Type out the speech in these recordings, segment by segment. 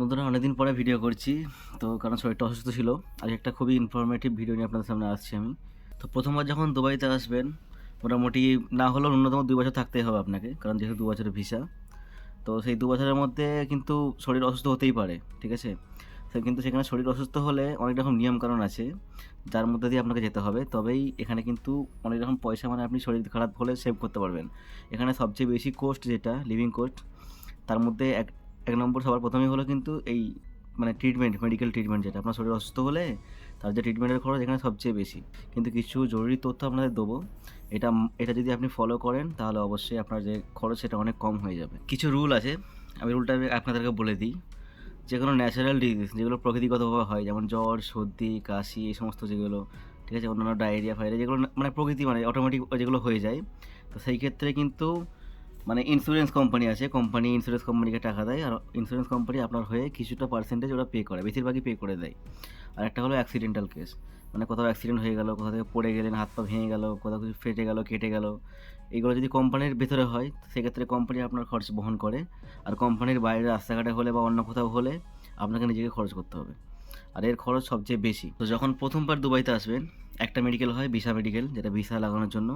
বন্ধুরা, অনেকদিন পরে ভিডিও করছি। তো কারণ শরীরটা অসুস্থ ছিল, আজ একটা খুবই ইনফরমেটিভ ভিডিও নিয়ে আপনাদের সামনে আসছি আমি। তো প্রথমবার যখন দুবাইতে আসবেন, মোটামুটি না হলেও ন্যূনতম দুই বছর থাকতেই হবে আপনাকে, কারণ যেহেতু দু বছরের ভিসা তো সেই দু বছরের মধ্যে কিন্তু শরীর অসুস্থ হতেই পারে, ঠিক আছে? কিন্তু সেখানে শরীর অসুস্থ হলে অনেক রকম নিয়মকানুন আছে, যার মধ্যে দিয়ে আপনাকে যেতে হবে। তবেই এখানে কিন্তু অনেক রকম পয়সা মানে আপনি শরীর খারাপ হলে সেভ করতে পারবেন। এখানে সবচেয়ে বেশি কোস্ট যেটা লিভিং কোস্ট তার মধ্যে এক এক নম্বর সবার প্রথমেই হলো কিন্তু এই মানে ট্রিটমেন্ট মেডিকেল ট্রিটমেন্ট যেটা। আপনার শরীর অসুস্থ হলে তার যে ট্রিটমেন্টের খরচ এখানে সবচেয়ে বেশি। কিন্তু কিছু জরুরি তথ্য আপনাদের দেবো। এটা এটা যদি আপনি ফলো করেন, তাহলে অবশ্যই আপনার যে খরচ সেটা অনেক কম হয়ে যাবে। কিছু রুল আছে। আমি রুলটা আমি আপনাদেরকে বলে দিই। যে কোনো ন্যাচারাল ডিজিজ যেগুলো প্রকৃতিগতভাবে হয়, যেমন জ্বর, সর্দি, কাশি, এই সমস্ত যেগুলো, ঠিক আছে? অন্যান্য ডায়রিয়া ফাইরিয়া যেগুলো মানে প্রকৃতি মানে অটোমেটিক যেগুলো হয়ে যায়। তো সেই ক্ষেত্রে কিন্তু মানে ইন্স্যুরেন্স কোম্পানি আছে কোম্পানি ইন্স্যুরেন্স কোম্পানিকে টাকা দেয়, আর ইন্স্যুরেন্স কোম্পানি আপনার হয়ে কিছুটা পার্সেন্টেজ ওরা পে করে, বেশিরভাগই পে করে দেয়। আর একটা হলো অ্যাক্সিডেন্টাল কেস মানে কোথাও অ্যাক্সিডেন্ট হয়ে গেল, কোথাও থেকে পড়ে গেলেন, হাত পা ভেঙে গেল, কোথাও কিছু ফেটে গেল, কেটে গেল, এগুলো যদি কোম্পানির ভেতরে হয়, সেক্ষেত্রে কোম্পানি আপনার খরচ বহন করে, আর কোম্পানির বাইরে রাস্তাঘাটে হলে বা অন্য কোথাও হলে আপনাকে নিজেকে খরচ করতে হবে। আর এর খরচ সবচেয়ে বেশি। তো যখন প্রথমবার দুবাইতে আসবেন একটা মেডিকেল হয় ভিসা মেডিকেল যেটা ভিসা লাগানোর জন্য।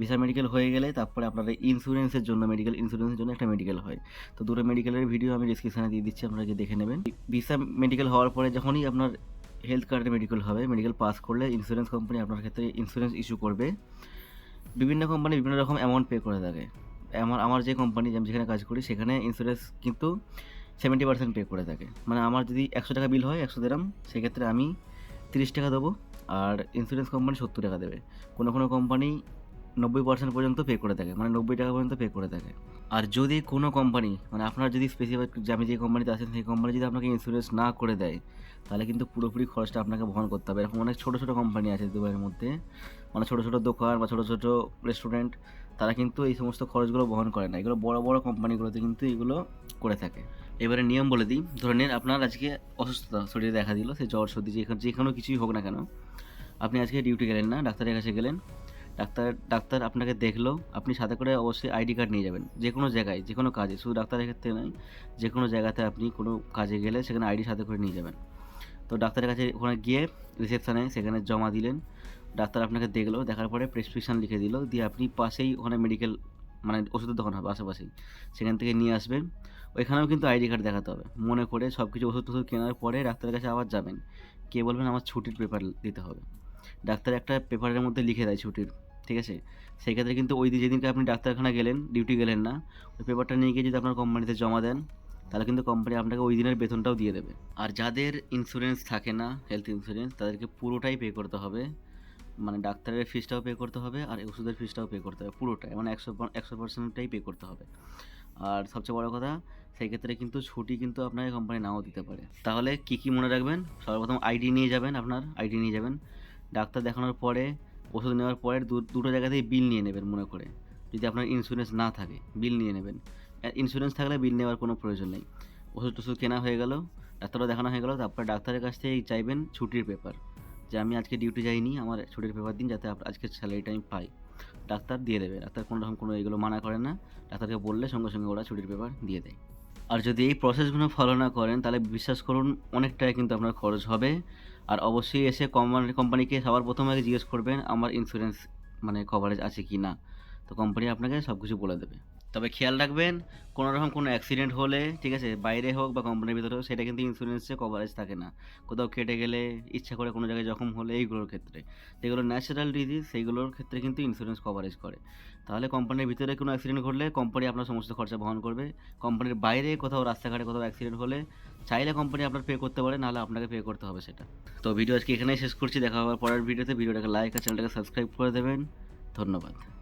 ভিসা মেডিকেল হয়ে গেলে তারপরে আপনার ইন্স্যুরেন্সের জন্য মেডিকেল ইন্স্যুরেন্সের জন্য একটা মেডিকেল হয়। তো দুটো মেডিকেলের ভিডিও আমি ডিসক্রিপশানে দিয়ে দিচ্ছি, আপনারা গিয়ে দেখে নেবেন। ভিসা মেডিকেল হওয়ার পরে যখনই আপনার হেলথ কার্ডের মেডিকেল হবে মেডিকেল পাস করলে ইন্স্যুরেন্স কোম্পানি আপনার ক্ষেত্রে ইন্স্যুরেন্স ইস্যু করবে। বিভিন্ন কোম্পানি বিভিন্ন রকম অ্যামাউন্ট পে করে থাকে। আমার আমার যে কোম্পানি আমি যেখানে কাজ করি, সেখানে ইন্স্যুরেন্স কিন্তু সেভেন্টি পার্সেন্ট পে করে থাকে। মানে আমার যদি একশো টাকা বিল হয়, একশো দিরাম সেক্ষেত্রে আমি তিরিশ টাকা দেবো। আর ইন্স্যুরেন্স কোম্পানি সত্তর টাকা দেবে। কোনো কোনো কোম্পানি নব্বই পার্সেন্ট পর্যন্ত পে করে থাকে মানে নব্বই টাকা পর্যন্ত পে করে থাকে। আর যদি কোনো কোম্পানি মানে আপনার যদি স্পেসিফাইড যে আমি যে কোম্পানিতে আছেন সেই কোম্পানি যদি আপনাকে ইন্স্যুরেন্স না করে দেয়, তাহলে কিন্তু পুরোপুরি খরচটা আপনাকে বহন করতে হবে। এরকম অনেক ছোটো ছোটো কোম্পানি আছে দুবাইয়ের মধ্যে মানে ছোটো ছোটো দোকান বা ছোটো ছোটো রেস্টুরেন্ট তারা কিন্তু এই সমস্ত খরচগুলো বহন করে না। এগুলো বড় বড় কোম্পানিগুলোতে কিন্তু এগুলো করে থাকে। এবারে নিয়ম বলে দিই, ধরে নিন আপনার আজকে অসুস্থতা, শরীরে দেখা দিল, সে জ্বর, সর্দি যে কোনো কিছুই হোক না কেন আপনি আজকে ডিউটি গেলেন না, ডাক্তারের কাছে গেলেন। ডাক্তার ডাক্তার আপনাকে দেখল, আপনি সাথে করে অবশ্যই আইডি কার্ড নিয়ে যাবেন যে কোনো জায়গায় যে কোনো কাজে, শুধু ডাক্তারের ক্ষেত্রে নয় যে কোনো জায়গাতে আপনি কোনো কাজে গেলে সেখানে আইডি সাথে করে নিয়ে যাবেন। তো ডাক্তারের কাছে ওখানে গিয়ে রিসেপশানে সেখানে জমা দিলেন। ডাক্তার আপনাকে দেখল, দেখার পরে প্রেসক্রিপশান লিখে দিল, দিয়ে আপনি পাশেই ওখানে মেডিকেল মানে ওষুধের দোকান হবে আশেপাশেই, সেখান থেকে নিয়ে আসবেন। ওইখানেও কিন্তু আইডি কার্ড দেখাতে হবে। মনে করে সব কিছু ওষুধ টষুধ কেনার পরে ডাক্তারের কাছে আবার যাবেন। কে বলবেন, আমার ছুটির পেপার দিতে হবে। ডাক্তার একটা পেপারের মধ্যে লিখে দেয় ছুটির, ঠিক আছে? সেই ক্ষেত্রে কিন্তু ওই দিন যেদিনকে আপনি ডাক্তারখানা গেলেন, ডিউটি গেলেন না, ওই পেপারটা নিয়ে গিয়ে যদি আপনার কোম্পানিতে জমা দেন, তাহলে কিন্তু কোম্পানি আপনাকে ওই দিনের বেতনটাও দিয়ে দেবে। আর যাদের ইন্স্যুরেন্স থাকে না হেলথ ইন্স্যুরেন্স তাদেরকে পুরোটাই পে করতে হবে। মানে ডাক্তারের ফিসটাও পে করতে হবে আর ওষুধের ফিসটাও পে করতে হবে, পুরোটাই। মানে একশো একশো পার্সেন্টটাই পে করতে হবে। আর সবচেয়ে বড় কথা সেই ক্ষেত্রে কিন্তু ছুটি কিন্তু আপনাকে কোম্পানি নাও দিতে পারে। তাহলে কি কি মনে রাখবেন? সর্বপ্রথম আইডি নিয়ে যাবেন আপনার আইডি নিয়ে যাবেন। ডাক্তার দেখানোর পরে, ওষুধ নেওয়ার পরে দুটো জায়গাতেই বিল নিয়ে নেবেন মনে করে। যদি আপনার ইন্স্যুরেন্স না থাকে, বিল নিয়ে নেবেন। ইন্স্যুরেন্স থাকলে বিল নেওয়ার কোনো প্রয়োজন নেই। ওষুধ টষুধ কেনা হয়ে গেল, ডাক্তারও দেখানো হয়ে গেল, তারপর ডাক্তারের কাছ থেকে চাইবেন ছুটির পেপার যে আমি আজকে ডিউটি যাইনি, আমার ছুটির পেপার দিন যাতে আজকের স্যালারিটা আমি পাই। ডাক্তার দিয়ে দেবে, ডাক্তার কোনো রকম কোনো এগুলো মানা করে না। ডাক্তারকে বললে সঙ্গে সঙ্গে ওরা ছুটির পেপার দিয়ে দেয়। আর যদি এই প্রসেসগুলো ফলো না করেন, তাহলে বিশ্বাস করুন, অনেকটাই কিন্তু আপনার খরচ হবে। আর অবশ্যই এসে কোম্পানি কোম্পানিকে সবার প্রথম আগে জিজ্ঞেস করবেন, আমার ইন্স্যুরেন্স মানে কভারেজ আছে কি না তো কোম্পানি আপনাকে সব কিছু বলে দেবে। তবে খেয়াল রাখবেন, কোনো রকম কোনো অ্যাক্সিডেন্ট হলে, ঠিক আছে, বাইরে হোক বা কোম্পানির ভিতরে হোক, সেটা কিন্তু ইন্স্যুরেন্সে কভারেজ থাকে না। কোথাও কেটে গেলে, ইচ্ছা করে কোনো জায়গায় জখম হলে এইগুলোর ক্ষেত্রে। যেগুলো ন্যাচারাল ডিজিজ সেইগুলোর ক্ষেত্রে কিন্তু ইন্স্যুরেন্স কভারেজ করে। তাহলে কোম্পানির ভিতরে কোনো অ্যাক্সিডেন্ট ঘটলে কোম্পানি আপনার সমস্ত খরচা বহন করবে। কোম্পানির বাইরে কোথাও, রাস্তাঘাটে কোথাও অ্যাক্সিডেন্ট হলে, চাইলে কোম্পানি আপনার পে করতে পারে, নাহলে আপনাকে পে করতে হবে সেটা। তো ভিডিও আজকে এখানেই শেষ করছি, দেখা হওয়ার পরের ভিডিওতে ভিডিওটাকে লাইক আর চ্যানেলটাকে সাবস্ক্রাইব করে দেবেন। ধন্যবাদ।